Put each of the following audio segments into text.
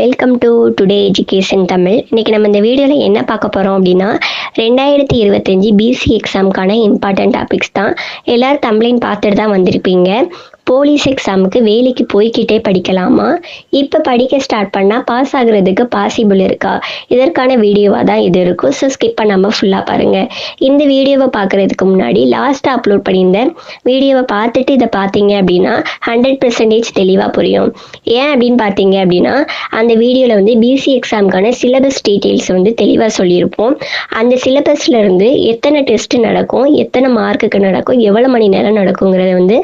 Welcome to today education Tamil இன்றைக்கி நம்ம இந்த வீடியோவில் என்ன பார்க்க போகிறோம் அப்படின்னா ரெண்டாயிரத்தி இருபத்தஞ்சி பிசி எக்ஸாமுக்கான இம்பார்ட்டன்ட் டாபிக்ஸ் தான். எல்லோரும் தமிழின் பார்த்துட்டு தான் வந்திருப்பீங்க. போலீஸ் எக்ஸாமுக்கு வேலைக்கு போய்க்கிட்டே படிக்கலாமா? இப்போ படிக்க ஸ்டார்ட் பண்ணால் பாஸ் ஆகுறதுக்கு பாசிபிள் இருக்கா? இதற்கான வீடியோவாக தான் இது இருக்கும். ஸோ ஸ்கிப் பண்ணாமல் ஃபுல்லாக பாருங்கள் இந்த வீடியோவை பார்க்குறதுக்கு முன்னாடி லாஸ்ட்டாக அப்லோட் பண்ணியிருந்த வீடியோவை பார்த்துட்டு இதை பார்த்தீங்க அப்படின்னா ஹண்ட்ரட் பர்சன்டேஜ் தெளிவாக புரியும். ஏன் அப்படின்னு பார்த்தீங்க அப்படின்னா அந்த வீடியோவில் வந்து பிசி எக்ஸாமுக்கான சிலபஸ் டீட்டெயில்ஸ் வந்து தெளிவாக சொல்லியிருப்போம். அந்த சிலபஸ்ல இருந்து எத்தனை டெஸ்ட் நடக்கும் எத்தனை மார்க்குக்கு நடக்கும் எவ்வளோ மணி நேரம் நடக்குங்கிறத வந்து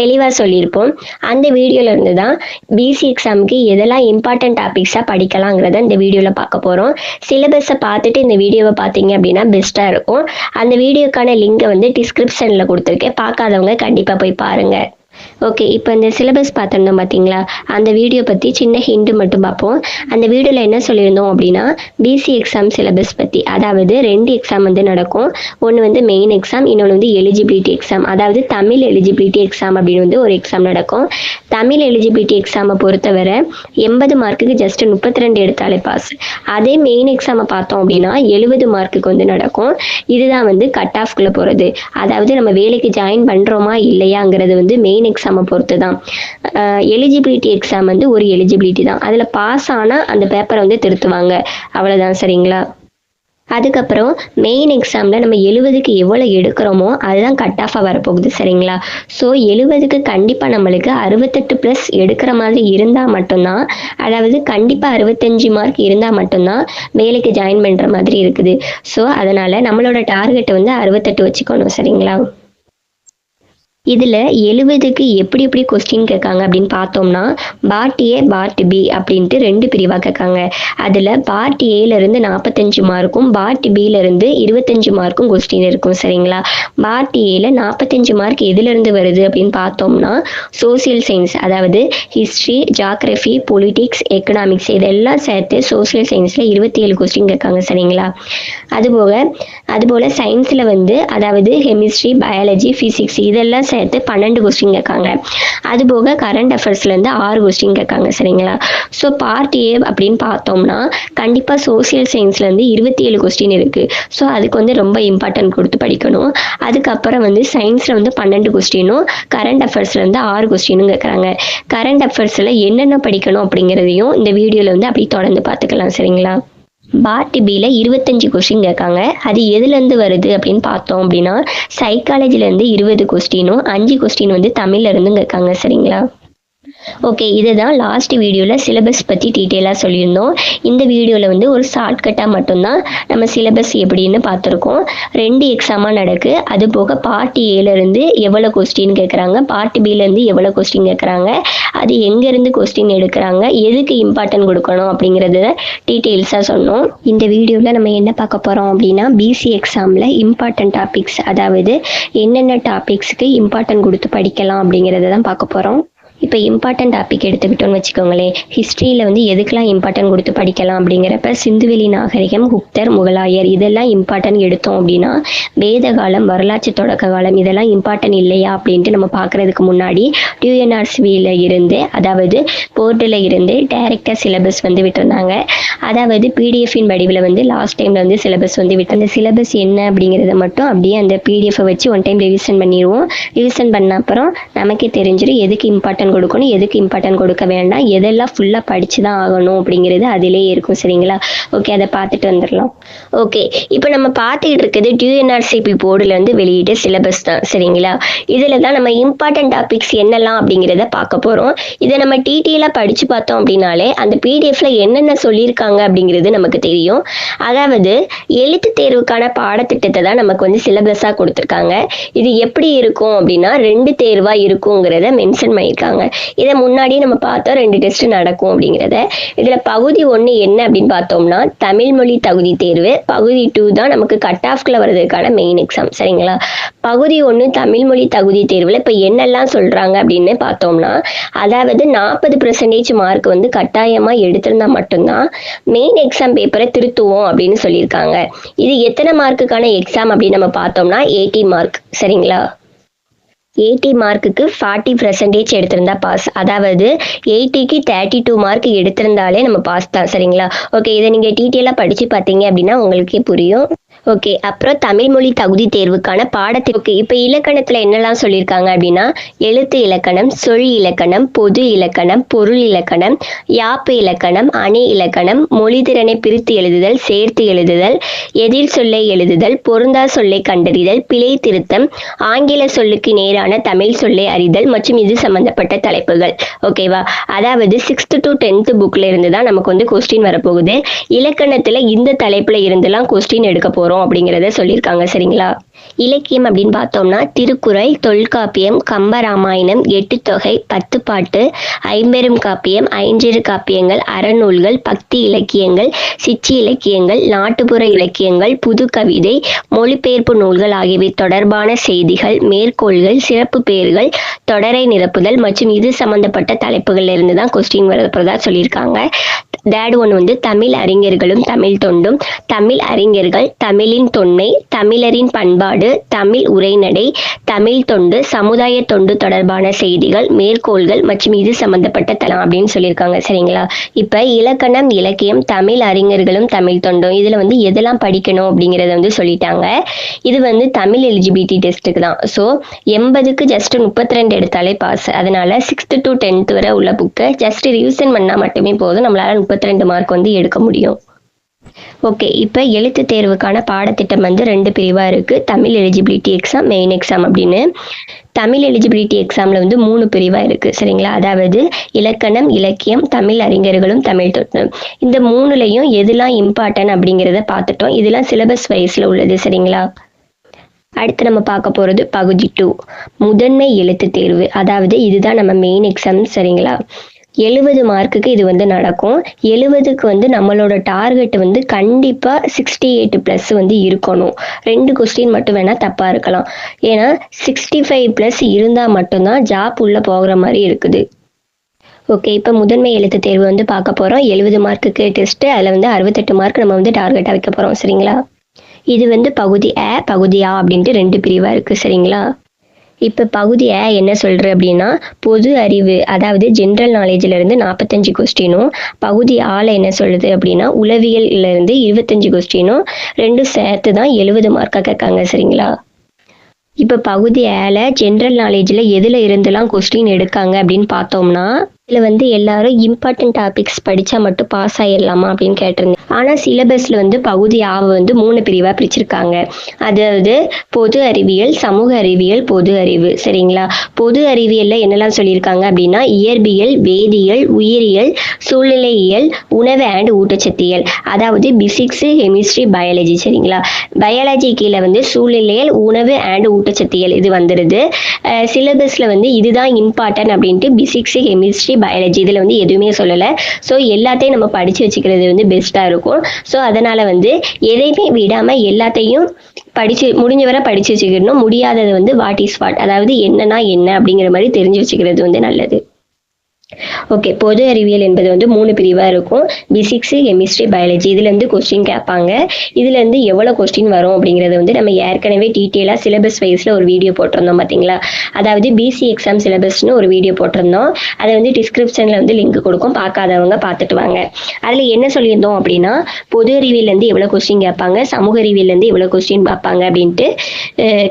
தெளிவாக சொல்லியிருப்போம். அந்த வீடியோல இருந்து தான் பிசி எக்ஸாமுக்கு எதெல்லாம் இம்பார்ட்டன்ட் டாபிக்ஸாக படிக்கலாங்கிறத இந்த வீடியோவில் பார்க்க போகிறோம் சிலபஸை பார்த்துட்டு இந்த வீடியோவை பார்த்தீங்க அப்படின்னா பெஸ்ட்டாக இருக்கும். அந்த வீடியோக்கான லிங்கை வந்து டிஸ்கிரிப்ஷனில் கொடுத்துருக்கேன். பார்க்காதவங்க கண்டிப்பாக போய் பாருங்கள் ஓகே இப்போ இந்த சிலபஸ் பார்த்துருந்தோம் பார்த்தீங்களா அந்த வீடியோ பற்றி சின்ன ஹிண்டு மட்டும் பார்ப்போம். அந்த வீடியோவில் என்ன சொல்லியிருந்தோம் அப்படின்னா பிசி எக்ஸாம் சிலபஸ் பற்றி அதாவது ரெண்டு எக்ஸாம் வந்து நடக்கும். ஒன்று வந்து மெயின் எக்ஸாம் இன்னொன்று வந்து எலிஜிபிலிட்டி எக்ஸாம் அதாவது தமிழ் எலிஜிபிலிட்டி எக்ஸாம் அப்படின்னு வந்து ஒரு எக்ஸாம் நடக்கும். தமிழ் எலிஜிபிலிட்டி எக்ஸாமை பொறுத்தவரை எண்பது மார்க்குக்கு ஜஸ்ட் முப்பத்தி ரெண்டு எடுத்தாலே பாஸ் அதே மெயின் எக்ஸாமை பார்த்தோம் அப்படின்னா எழுபது மார்க்குக்கு வந்து நடக்கும். இதுதான் வந்து கட் ஆஃப்குள்ளே போகிறது அதாவது நம்ம வேலைக்கு ஜாயின் பண்ணுறோமா இல்லையாங்கிறது வந்து மெயின் எக்ஸாம் பொறுத்து தான் எலிஜிபிலிட்டி எக்ஸாம் வந்து ஒரு எலிஜிபிலிட்டி தான். அதில் பாஸ் ஆனால் அந்த பேப்பரை வந்து திருத்துவாங்க. அவ்வளோதான் சரிங்களா? அதுக்கப்புறம் மெயின் எக்ஸாமில் நம்ம எழுபதுக்கு எவ்வளோ எடுக்கிறோமோ அதுதான் கட் ஆஃபாக வரப்போகுது சரிங்களா? ஸோ எழுபதுக்கு கண்டிப்பாக நம்மளுக்கு அறுபத்தெட்டு ப்ளஸ் எடுக்கிற மாதிரி இருந்தால் மட்டும்தான் அதாவது கண்டிப்பாக அறுபத்தஞ்சு மார்க் இருந்தால் மட்டும்தான் வேலைக்கு ஜாயின் பண்ணுற மாதிரி இருக்குது. ஸோ அதனால் நம்மளோட டார்கெட் வந்து அறுபத்தெட்டு வச்சுக்கணும் சரிங்களா? இதில் எழுபதுக்கு எப்படி எப்படி கொஸ்டின் கேட்காங்க அப்படின்னு பார்த்தோம்னா பார்ட் ஏ பார்ட் பி அப்படின்ட்டு ரெண்டு பிரிவாக கேட்காங்க. அதில் பார்ட் ஏலேருந்து நாற்பத்தஞ்சு மார்க்கும் பார்ட் பியிலேருந்து இருபத்தஞ்சு மார்க்கும் கொஸ்டின் இருக்கும் சரிங்களா? பார்ட் ஏல நாற்பத்தஞ்சு மார்க் எதுலேருந்து வருது அப்படின்னு பார்த்தோம்னா சோசியல் சயின்ஸ் அதாவது ஹிஸ்ட்ரி ஜாகிரஃபி பொலிட்டிக்ஸ் எக்கனாமிக்ஸ் இதெல்லாம் சேர்த்து சோசியல் சயின்ஸில் இருபத்தி ஏழு கொஸ்டின் கேட்காங்க சரிங்களா? அதுபோக அதுபோல் சயின்ஸில் வந்து அதாவது கெமிஸ்ட்ரி பயாலஜி ஃபிசிக்ஸ் இதெல்லாம் சேர்த்து பன்னெண்டு கொஸ்டின் கேட்காங்க. அதுபோக கரண்ட் அஃபேர்ஸ்லேருந்து ஆறு கொஸ்டின் கேட்காங்க சரிங்களா? ஸோ பார்ட் ஏ அப்படின்னு பார்த்தோம்னா கண்டிப்பாக சோசியல் சயின்ஸ்லேருந்து இருபத்தி ஏழு கொஸ்டின் இருக்குது ஸோ அதுக்கு வந்து ரொம்ப இம்பார்ட்டன்ட் கொடுத்து படிக்கணும். அதுக்கப்புறம் வந்து சயின்ஸில் வந்து பன்னெண்டு கொஸ்டினும் கரண்ட் அஃபேர்ஸ்லேருந்து ஆறு கொஸ்டினும் கேட்குறாங்க. கரண்ட் அஃபேர்ஸில் என்னென்ன படிக்கணும் அப்படிங்கிறதையும் இந்த வீடியோவில் வந்து அப்படி தொடர்ந்து பார்த்துக்கலாம் சரிங்களா? பார்ட் பியில் இருபத்தஞ்சு கொஸ்டின் கேட்காங்க. அது எதுலேருந்து வருது அப்படின்னு பார்த்தோம் அப்படின்னா சைக்காலஜிலேருந்து இருபது கொஸ்டினும் அஞ்சு கொஸ்டின் வந்து தமிழ்லேருந்தும் கேட்காங்க சரிங்களா? ஓகே இதுதான் லாஸ்ட் வீடியோவில் சிலபஸ் பற்றி டீட்டெயிலாக சொல்லியிருந்தோம். இந்த வீடியோவில் வந்து ஒரு ஷார்ட்கட்டாக மட்டும்தான் நம்ம சிலபஸ் எப்படின்னு பார்த்துருக்கோம். ரெண்டு எக்ஸாமாக நடக்கு. அது போக பார்ட் ஏலேருந்து எவ்வளோ கொஸ்டின் கேட்குறாங்க பார்ட் பிலேருந்து எவ்வளோ கொஸ்டின் கேட்குறாங்க அது எங்கேருந்து கொஸ்டின் எடுக்கிறாங்க? எதுக்கு இம்பார்ட்டன்ட் கொடுக்கணும் அப்படிங்கிறத டீட்டெயில்ஸாக சொன்னோம். இந்த வீடியோவில் நம்ம என்ன பார்க்க போகிறோம் அப்படின்னா பிசி எக்ஸாமில் இம்பார்ட்டன்ட் டாபிக்ஸ் அதாவது என்னென்ன டாபிக்ஸுக்கு இம்பார்ட்டன்ட் கொடுத்து படிக்கலாம் அப்படிங்கிறத தான் பார்க்க போகிறோம் இப்போ இம்பார்ட்டன்ட் டாபிக் எடுத்துக்கிட்டோம்னு வச்சுக்கோங்களேன் ஹிஸ்ட்ரியில் வந்து எதுக்கெல்லாம் இம்பார்ட்டன்ட் கொடுத்து படிக்கலாம் அப்படிங்கிறப்ப சிந்துவெளி நாகரிகம் குப்தர் முகலாயர் இதெல்லாம் இம்பார்ட்டன்ட் எடுத்தோம் அப்படின்னா வேத காலம் வரலாற்று தொடக்க காலம் இதெல்லாம் இம்பார்ட்டன்ட் இல்லையா அப்படின்ட்டு நம்ம பார்க்குறதுக்கு முன்னாடி டியூஎன்ஆர்சிபியில் இருந்து அதாவது போர்ட்டில் இருந்து டைரெக்டாக சிலபஸ் வந்து விட்டுருந்தாங்க. அதாவது பிடிஎஃபின் வடிவில் வந்து லாஸ்ட் டைமில் வந்து சிலபஸ் வந்து விட்டு அந்த சிலபஸ் என்ன அப்படிங்கிறத மட்டும் அப்படியே அந்த பிடிஎஃபை வச்சு ஒன் டைம் ரிவிஷன் பண்ணிடுவோம். ரிவிஷன் பண்ண அப்புறம் நமக்கே தெரிஞ்சிடும் எதுக்கு இம்பார்ட்டன்ட் கொடுக்கணும். எதுக்கு இம்பார்ட்டன்ட் கொடுக்க வேண்டாம். எதெல்லாம் ஃபுல்லாக படித்து தான் ஆகணும் அப்படிங்கிறது அதிலே இருக்கும். சரிங்களா? ஓகே அதை பார்த்துட்டு வந்துடலாம். ஓகே இப்போ நம்ம பார்த்துக்கிட்டு இருக்கிறது டியூஎன்ஆர்சிபி போர்டுலேருந்து வெளியிட்ட சிலபஸ் தான். சரிங்களா? இதில் தான் நம்ம இம்பார்ட்டன்ட் டாபிக்ஸ் என்னெல்லாம் அப்படிங்கிறத பார்க்க போகிறோம் இதை நம்ம டீட்டெயிலாக படித்து பார்த்தோம் அப்படின்னாலே அந்த பிடிஎஃப்ல என்னென்ன சொல்லியிருக்காங்க அப்படிங்கிறது நமக்கு தெரியும். அதாவது எழுத்து தேர்வுக்கான பாடத்திட்டத்தை தான் நமக்கு வந்து சிலபஸாக கொடுத்துருக்காங்க. இது எப்படி இருக்கும் அப்படின்னா ரெண்டு தேர்வாக இருக்குங்கிறத மென்ஷன் பண்ணியிருக்காங்க. இதை முன்னாடியே நம்ம பார்த்தோம் ரெண்டு டெஸ்ட் நடக்கும் அப்படிங்கிறத. இதில் பகுதி ஒன்று என்ன அப்படின்னு பார்த்தோம்னா தமிழ் மொழி தகுதி தேர்வு. பகுதி டூ தான் நமக்கு கட் ஆஃப்ல வர்றதுக்கான மெயின் எக்ஸாம் சரிங்களா? பகுதி ஒன்று தமிழ் மொழி தகுதி தேர்வில் இப்போ என்னெல்லாம் சொல்கிறாங்க அப்படின்னு பார்த்தோம்னா அதாவது நாற்பது பர்சன்டேஜ் மார்க் வந்து கட்டாயமாக எடுத்திருந்தா மட்டும்தான் மெயின் எக்ஸாம் பேப்பரை திருத்துவோம் அப்படின்னு சொல்லியிருக்காங்க. இது எத்தனை மார்க்குக்கான எக்ஸாம் அப்படின்னு நம்ம பார்த்தோம்னா எயிட்டி மார்க் சரிங்களா? எயிட்டி மார்க்குக்கு ஃபார்ட்டி பர்சன்டேஜ் எடுத்திருந்தா பாஸ் அதாவது எயிட்டிக்கு தேர்ட்டி டூ மார்க் எடுத்திருந்தாலே நம்ம பாஸ் தான் சரிங்களா? ஓகே இதை நீங்கள் டீட்டெயிலாக படித்து பார்த்தீங்க அப்படின்னா உங்களுக்கே புரியும். ஓகே அப்புறம் தமிழ் மொழி தகுதி தேர்வுக்கான பாடத்தை ஓகே இப்போ இலக்கணத்தில் என்னெல்லாம் சொல்லியிருக்காங்க அப்படின்னா எழுத்து இலக்கணம் சொல் இலக்கணம் பொது இலக்கணம் பொருள் இலக்கணம் யாப்பு இலக்கணம் அணி இலக்கணம் மொழிதிறனை பிரித்து எழுதுதல் சேர்த்து எழுதுதல் எதிர் சொல்லை எழுதுதல் பொருந்தா சொல்லை கண்டறிதல் பிழை திருத்தம் ஆங்கில சொல்லுக்கு நேரான தமிழ் சொல்லை அறிதல் மற்றும் இது சம்பந்தப்பட்ட தலைப்புகள். ஓகேவா அதாவது சிக்ஸ்த் டு டென்த் புக்ல இருந்து தான் நமக்கு வந்து கொஸ்டின் வரப்போகுது. இலக்கணத்துல இந்த தலைப்புல இருந்துலாம் கொஸ்டின் எடுக்க போறோம் அப்படிங்கிறத சொல்லியிருக்காங்க சரிங்களா? இலக்கியம் அப்படின்னு பார்த்தோம்னா திருக்குறள் தொல்காப்பியம் கம்பராமாயணம் எட்டு தொகை பத்து பாட்டு ஐம்பெரும் காப்பியம் ஐஞ்சிறு காப்பியங்கள் அறநூல்கள் பக்தி இலக்கியங்கள் சிச்சி இலக்கியங்கள் நாட்டுப்புற இலக்கியங்கள் புது கவிதை மொழிபெயர்ப்பு நூல்கள் ஆகியவை தொடர்பான செய்திகள் மேற்கோள்கள் சிறப்பு பெயர்கள் தொடரை நிரப்புதல் மற்றும் இது சம்பந்தப்பட்ட தலைப்புகள்ல இருந்து தான் கொஸ்டின் வரப்போறதா சொல்லியிருக்காங்க. தேர்ட் ஒன் வந்து தமிழ் அறிஞர்களும் தமிழ் தொண்டும். தமிழ் அறிஞர்கள் தமிழின் தொன்மை தமிழரின் பண்பாடு தமிழ் உரைநடை தமிழ் தொண்டு சமுதாய தொண்டு தொடர்பான செய்திகள் மேற்கோள்கள் மற்றும் இது சம்பந்தப்பட்ட தளம் அப்படின்னு சொல்லியிருக்காங்க. சரிங்களா? இப்ப இலக்கணம் இலக்கியம் தமிழ் அறிஞர்களும் தமிழ் தொண்டும் இதுல வந்து எதெல்லாம் படிக்கணும் அப்படிங்கறத வந்து சொல்லிட்டாங்க. இது வந்து தமிழ் எலிஜிபிலிட்டி டெஸ்ட்டுக்கு தான். ஸோ எண்பதுக்கு ஜஸ்ட் முப்பத்தி ரெண்டு எடுத்தாலே பாஸ் அதனால சிக்ஸ்த் டு டென்த் வரை உள்ள புக்கை ஜஸ்ட் ரிவிசன் பண்ணா மட்டுமே போதும். நம்மளால முப்பத்தி ரெண்டு மார்க் வந்து எடுக்க முடியும். ஓகே இப்போ எழுத்து தேர்வுக்கான பாடத்திட்டம் வந்து ரெண்டு பிரிவாக இருக்குது Tamil eligibility exam main exam அப்படின்னு. தமிழ் எலிஜிபிலிட்டி எக்ஸாமில் வந்து மூணு பிரிவாக இருக்குது சரிங்களா? அதாவது இலக்கணம் இலக்கியம் தமிழ் அறிஞர்களும் தமிழ் தொட்டம் இந்த மூணுலையும் எதுலாம் இம்பார்ட்டன்ட் அப்படிங்கிறத பார்த்துட்டோம். இதெல்லாம் சிலபஸ் வைஸில் உள்ளது சரிங்களா? அடுத்து நம்ம பார்க்க போகிறது பகுதி டூ முதன்மை எழுத்து தேர்வு. அதாவது இதுதான் நம்ம மெயின் எக்ஸாம் சரிங்களா? எழுபது மார்க்குக்கு இது வந்து நடக்கும். எழுபதுக்கு வந்து நம்மளோட டார்கெட் வந்து கண்டிப்பாக சிக்ஸ்டி எயிட் ப்ளஸ் வந்து இருக்கணும். ரெண்டு கொஸ்டின் மட்டும் வேணால் தப்பாக இருக்கலாம். ஏன்னா சிக்ஸ்டி ஃபைவ் ப்ளஸ் இருந்தால் மட்டும்தான் ஜாப் உள்ளே போகிற மாதிரி இருக்குது. ஓகே இப்போ முதன்மை எழுத்து தேர்வு வந்து பார்க்க போகிறோம் எழுபது மார்க்குக்கு டெஸ்ட்டு அதில் வந்து அறுபத்தெட்டு மார்க் நம்ம வந்து டார்கெட்டாக வைக்க போகிறோம் சரிங்களா? இது வந்து பகுதி ஏ பகுதி ஆ அப்படின்ட்டு ரெண்டு பிரிவாக இருக்குது சரிங்களா? இப்போ பகுதி ஏ என்ன சொல்கிற அப்படின்னா பொது அறிவு அதாவது ஜென்ரல் நாலேஜில் இருந்து நாற்பத்தஞ்சு கொஸ்டினும் பகுதி ஆல என்ன சொல்லுது அப்படின்னா உளவியல்லேருந்து இருபத்தஞ்சு கொஸ்டினும் ரெண்டும் சேர்த்து தான் எழுபது மார்க்காக கேட்காங்க சரிங்களா? இப்போ பகுதி ஏல ஜென்ரல் நாலேஜில் எதில் இருந்துலாம் கொஸ்டின் எடுக்காங்க அப்படின்னு பார்த்தோம்னா இதில் வந்து எல்லாரும் இம்பார்ட்டன்ட் டாபிக்ஸ் படித்தா மட்டும் பாஸ் ஆகிடலாமா அப்படின்னு கேட்டிருந்தேன். ஆனால் சிலபஸில் வந்து பகுதி ஆவை வந்து மூணு பிரிவாக பிரிச்சிருக்காங்க. அதாவது பொது அறிவியல் சமூக அறிவியல் பொது அறிவு. சரிங்களா? பொது அறிவியலில் என்னெல்லாம் சொல்லியிருக்காங்க அப்படின்னா இயற்பியல் வேதியியல் உயிரியல் சூழ்நிலையியல் உணவு அண்ட் ஊட்டச்சத்தியல். அதாவது பிசிக்ஸு கெமிஸ்ட்ரி பயாலஜி சரிங்களா? பயாலஜி கீழே வந்து சூழ்நிலையல் உணவு அண்ட் ஊட்டச்சத்தியல் இது வந்துடுது சிலபஸில் வந்து இதுதான் இம்பார்ட்டன்ட் அப்படின்ட்டு பிசிக்ஸு கெமிஸ்ட்ரி பயாலஜி இதில் வந்து எதுவுமே சொல்லலை. ஸோ எல்லாத்தையும் நம்ம படித்து வச்சுக்கிறது வந்து பெஸ்ட்டாக இருக்கும். ஸோ அதனால் வந்து எதையுமே விடாமல் எல்லாத்தையும் படித்து முடிஞ்ச வரை படித்து வச்சுக்கணும் முடியாதது வந்து வாட் இஸ் வாட் அதாவது என்னன்னா என்ன அப்படிங்கிற மாதிரி தெரிஞ்சு வச்சுக்கிறது வந்து நல்லது. ஓகே பொது அறிவியல் என்பது வந்து மூணு பிரிவாக இருக்கும். பிசிக்ஸு கெமிஸ்ட்ரி பயாலஜி இதுலேருந்து கொஸ்டின் கேட்பாங்க. இதுலேருந்து எவ்வளோ கொஸ்டின் வரும் அப்படிங்கிறது வந்து நம்ம ஏற்கனவே டீட்டெயிலாக சிலபஸ் வைஸில் ஒரு வீடியோ போட்டிருந்தோம் பார்த்தீங்களா அதாவது பிசி எக்ஸாம் சிலபஸ்னு ஒரு வீடியோ போட்டிருந்தோம். அதை வந்து டிஸ்கிரிப்ஷனில் வந்து லிங்க் கொடுக்கும். பார்க்காதவங்க பார்த்துட்டு வாங்க. அதில் என்ன சொல்லியிருந்தோம் அப்படின்னா பொது அறிவியல்லேருந்து எவ்வளோ கொஸ்டின் கேட்பாங்க சமூக அறிவியல்லேருந்து எவ்வளோ கொஸ்டின் பார்ப்பாங்க அப்படின்ட்டு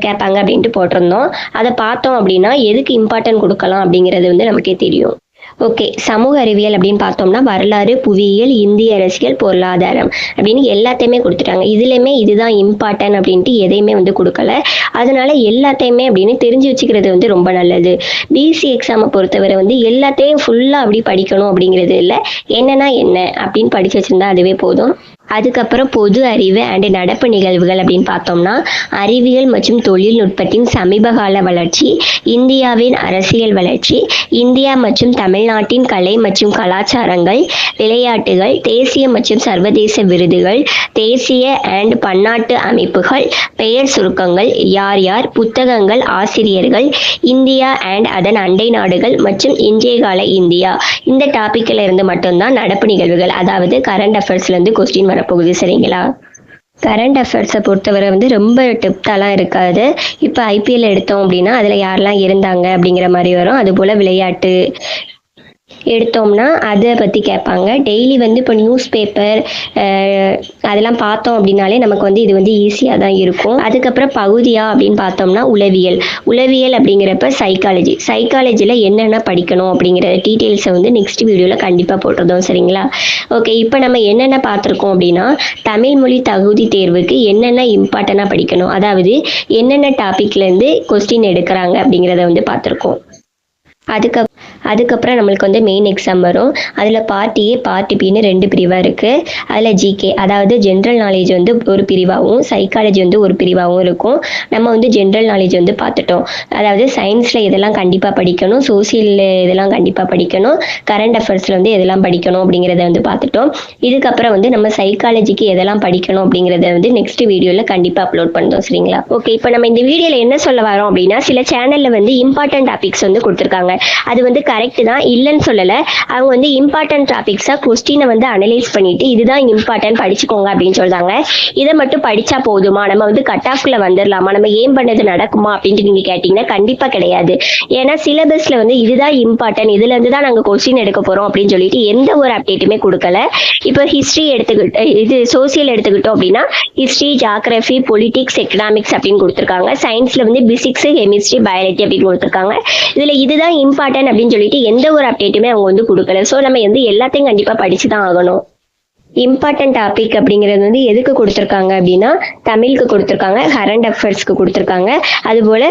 கேட்பாங்க அப்படின்ட்டு போட்டிருந்தோம். அதை பார்த்தோம் அப்படின்னா எதுக்கு இம்பார்ட்டன்ட் கொடுக்கலாம் அப்படிங்கிறது வந்து நமக்கே தெரியும். ஓகே சமூக அறிவியல் அப்படின்னு பார்த்தோம்னா வரலாறு புவியியல் இந்திய அரசியல் பொருளாதாரம் அப்படின்னு எல்லாத்தையுமே கொடுத்துட்டாங்க. இதுலையுமே இதுதான் இம்பார்ட்டன்ட் அப்படின்ட்டு எதையுமே வந்து கொடுக்கல. அதனால எல்லாத்தையுமே அப்படின்னு தெரிஞ்சு வச்சுக்கிறது வந்து ரொம்ப நல்லது. பிசி எக்ஸாமை பொறுத்தவரை வந்து எல்லாத்தையும் ஃபுல்லாக அப்படி படிக்கணும் அப்படிங்கிறது இல்லை. என்னன்னா என்ன அப்படின்னு படிச்சு வச்சிருந்தா அதுவே போதும். அதுக்கப்புறம் பொது அறிவு அண்ட் நடப்பு நிகழ்வுகள் அப்படின்னு பார்த்தோம்னா அறிவியல் மற்றும் தொழில்நுட்பத்தின் சமீபகால வளர்ச்சி இந்தியாவின் அரசியல் வளர்ச்சி இந்தியா மற்றும் தமிழ்நாட்டின் கலை மற்றும் கலாச்சாரங்கள் விளையாட்டுகள் தேசிய மற்றும் சர்வதேச விருதுகள் தேசிய அண்ட் பன்னாட்டு அமைப்புகள் பெயர் சுருக்கங்கள் யார் யார் புத்தகங்கள் ஆசிரியர்கள் இந்தியா அண்ட் அதன் அண்டை நாடுகள் மற்றும் இன்றைய கால இந்தியா. இந்த டாபிக்ல இருந்து மட்டும்தான் நடப்பு நிகழ்வுகள் அதாவது கரண்ட் அஃபேர்ஸ்ல இருந்து கொஸ்டின் வரப்போகுது சரிங்களா? கரண்ட் அஃபேர்ஸை பொறுத்தவரை வந்து ரொம்ப டெப்த்தாலாம் இருக்காது. இப்போ ஐபிஎல் எடுத்தோம் அப்படின்னா அதில் யாரெல்லாம் இருந்தாங்க அப்படிங்கிற மாதிரி வரும். அதுபோல் விளையாட்டு எடுத்தோம்னா அதை பற்றி கேட்பாங்க டெய்லி வந்து இப்போ நியூஸ் பேப்பர் அதெல்லாம் பார்த்தோம் அப்படின்னாலே நமக்கு வந்து இது வந்து ஈஸியாக தான் இருக்கும். அதுக்கப்புறம் பகுதியா அப்படின்னு பார்த்தோம்னா உளவியல். உளவியல் அப்படிங்கிறப்ப சைக்காலஜி சைக்காலஜியில் என்னென்ன படிக்கணும் அப்படிங்கிற டீட்டெயில்ஸை வந்து நெக்ஸ்ட் வீடியோவில் கண்டிப்பாக போட்டிருந்தோம் சரிங்களா? ஓகே இப்போ நம்ம என்னென்ன பார்த்துருக்கோம் அப்படின்னா தமிழ் மொழி தகுதி தேர்வுக்கு என்னென்ன இம்பார்ட்டண்ட்டாக படிக்கணும்? அதாவது என்னென்ன டாப்பிக்லேருந்து கொஸ்டின் எடுக்கிறாங்க அப்படிங்கிறத வந்து பார்த்துருக்கோம். அதுக்கப்புறம் அதுக்கப்புறம் நம்மளுக்கு வந்து மெயின் எக்ஸாம் வரும். அதில் பார்ட் ஏ பார்ட் பின்னு ரெண்டு பிரிவாக இருக்குது அதில் ஜிகே அதாவது ஜென்ரல் நாலேஜ் வந்து ஒரு பிரிவாகவும் சைக்காலஜி வந்து ஒரு பிரிவாகவும் இருக்கும். நம்ம வந்து ஜென்ரல் நாலேஜ் வந்து பார்த்துட்டோம். அதாவது சயின்ஸில் இதெல்லாம் கண்டிப்பாக படிக்கணும் சோசியலில் இதெல்லாம் கண்டிப்பாக படிக்கணும் கரண்ட் அஃபேர்ஸில் வந்து எதெல்லாம் படிக்கணும் அப்படிங்கிறத வந்து பார்த்துட்டோம். இதுக்கப்புறம் வந்து நம்ம சைக்காலஜிக்கு எதெல்லாம் படிக்கணும் அப்படிங்கிறத வந்து நெக்ஸ்ட் வீடியோவில் கண்டிப்பாக அப்லோட் பண்ணுறோம் சரிங்களா? ஓகே இப்போ நம்ம இந்த வீடியோவில் என்ன சொல்ல வரோம் அப்படின்னா சில சேனலில் வந்து இம்பார்ட்டன்ட் டாபிக்ஸ் வந்து கொடுத்துருக்காங்க. அது வந்து கரெக்ட் தான். இல்லைன்னு சொல்லலை. அவங்க வந்து இம்பார்ட்டன்ட் டாபிக்ஸாக கொஸ்டினை வந்து அனலைஸ் பண்ணிட்டு இதுதான் இம்பார்ட்டன்ட் படிச்சுக்கோங்க அப்படின்னு சொல்றாங்க. இதை மட்டும் படிச்சா போதுமா? நம்ம வந்து கட் ஆஃப்ல வந்துடலாமா? நம்ம ஏன் பண்ணது நடக்குமா? அப்படின்ட்டு நீங்க கேட்டீங்கன்னா கண்டிப்பா கிடையாது. ஏன்னா சிலபஸ்ல வந்து இதுதான் இம்பார்ட்டன்ட் இதுல இருந்து தான் நாங்க கொஸ்டின் எடுக்க போறோம் அப்படின்னு சொல்லிட்டு எந்த ஒரு அப்டேட்டுமே கொடுக்கல. இப்போ ஹிஸ்டரி எடுத்துக்கிட்டு இது சோசியல் எடுத்துக்கிட்டோம் அப்படின்னா ஹிஸ்டரி ஜாகிரபி பொலிட்டிக்ஸ் எக்கனாமிக்ஸ் அப்படின்னு கொடுத்துருக்காங்க. சயின்ஸ்ல வந்து பிசிக்ஸ் கெமிஸ்ட்ரி பயாலஜி அப்படின்னு கொடுத்துருக்காங்க. இதுல இதுதான் இம்பார்ட்டன்ட் அப்படின்னு சொல்லிட்டு எந்த ஒரு அப்டேட்டுமே அவங்க வந்து கொடுக்கல. ஸோ நம்ம வந்து எல்லாத்தையும் கண்டிப்பா படிச்சு தான் ஆகணும். இம்பார்ட்டன்ட் டாபிக் அப்படிங்கிறது வந்து எதுக்கு கொடுத்துருக்காங்க அப்படின்னா தமிழுக்கு கொடுத்துருக்காங்க கரண்ட் அஃபேர்ஸ்க்கு கொடுத்துருக்காங்க. அதுபோல்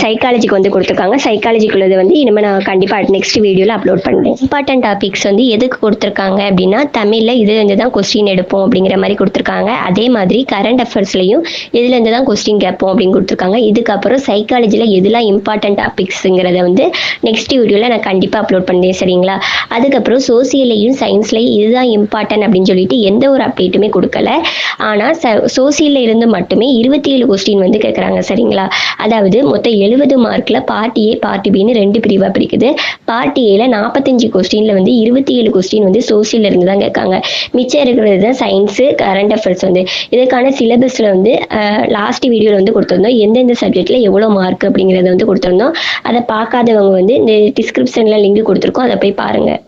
சைக்காலஜிக்கு வந்து கொடுத்துருக்காங்க. சைக்காலஜிக்குள்ளது வந்து இனிமேல் நான் கண்டிப்பாக நெக்ஸ்ட் வீடியோவில் அப்லோட் பண்ணுறேன் இம்பார்ட்டன்ட் டாபிக்ஸ் வந்து எதுக்கு கொடுத்துருக்காங்க அப்படின்னா தமிழில் இதுலேருந்து தான் கொஸ்டின் எடுப்போம் அப்படிங்கிற மாதிரி கொடுத்துருக்காங்க. அதே மாதிரி கரண்ட் அஃபேர்ஸ்லையும் இதுலேருந்து தான் கொஸ்டின் கேட்போம் அப்படின்னு கொடுத்துருக்காங்க. இதுக்கப்புறம் சைக்காலஜியில் எதுலாம் இம்பார்ட்டன்ட் டாபிக்ஸுங்கிறத வந்து நெக்ஸ்ட் வீடியோவில் நான் கண்டிப்பாக அப்லோட் பண்ணுறேன் சரிங்களா? அதுக்கப்புறம் சோசியல்லையும் சயின்ஸ்லையும் இதுதான் இம்பார்ட்டன்ட் அப்படின்னு சொல்லிட்டு எந்த ஒரு அப்டேட்டுமே கொடுக்கல. ஆனால் ச சோசியலில் இருந்து மட்டுமே இருபத்தி ஏழு கொஸ்டின் வந்து கேட்குறாங்க சரிங்களா? அதாவது மொத்தம் எழுபது மார்க்கில் பார்ட்டி ஏ பார்ட்டி பின்னு ரெண்டு பிரிவாக பிரிக்குது. பார்ட்டி ஏல நாற்பத்தஞ்சு கொஸ்டினில் வந்து இருபத்தி ஏழு கொஸ்டின் வந்து சோசியல்ல இருந்து தான் கேட்காங்க. மிச்சம் இருக்கிறது தான் சயின்ஸு கரண்ட் அஃபேர்ஸ் வந்து. இதுக்கான சிலபஸில் வந்து லாஸ்ட் வீடியோவில் வந்து கொடுத்துருந்தோம். எந்தெந்த சப்ஜெக்டில் எவ்வளோ மார்க் அப்படிங்கிறத வந்து கொடுத்துருந்தோம். அதை பார்க்காதவங்க வந்து இந்த டிஸ்கிரிப்ஷனில் லிங்க் கொடுத்துருக்கோம். அதை போய் பாருங்கள்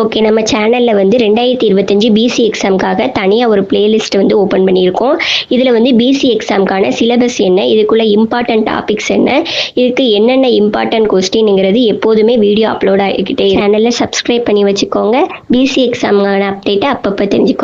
ஓகே நம்ம சேனலில் வந்து ரெண்டாயிரத்தி இருபத்தஞ்சி பிசி எக்ஸாம்க்காக தனியாக ஒரு பிளேலிஸ்ட் வந்து ஓப்பன் பண்ணியிருக்கோம். இதில் வந்து பிசி எக்ஸாம்க்கான சிலபஸ் என்ன இதுக்குள்ள இம்பார்ட்டன்ட் டாபிக்ஸ் என்ன இதுக்கு என்னென்ன இம்பார்ட்டன்ட் கொஸ்டின்ங்கிறது எப்போதுமே வீடியோ அப்லோட் ஆகிக்கிட்டே சேனலில் சப்ஸ்கிரைப் பண்ணி வச்சுக்கோங்க. பிசி எக்ஸாமுக்கான அப்டேட்டை அப்பப்போ தெரிஞ்சுக்கோங்க.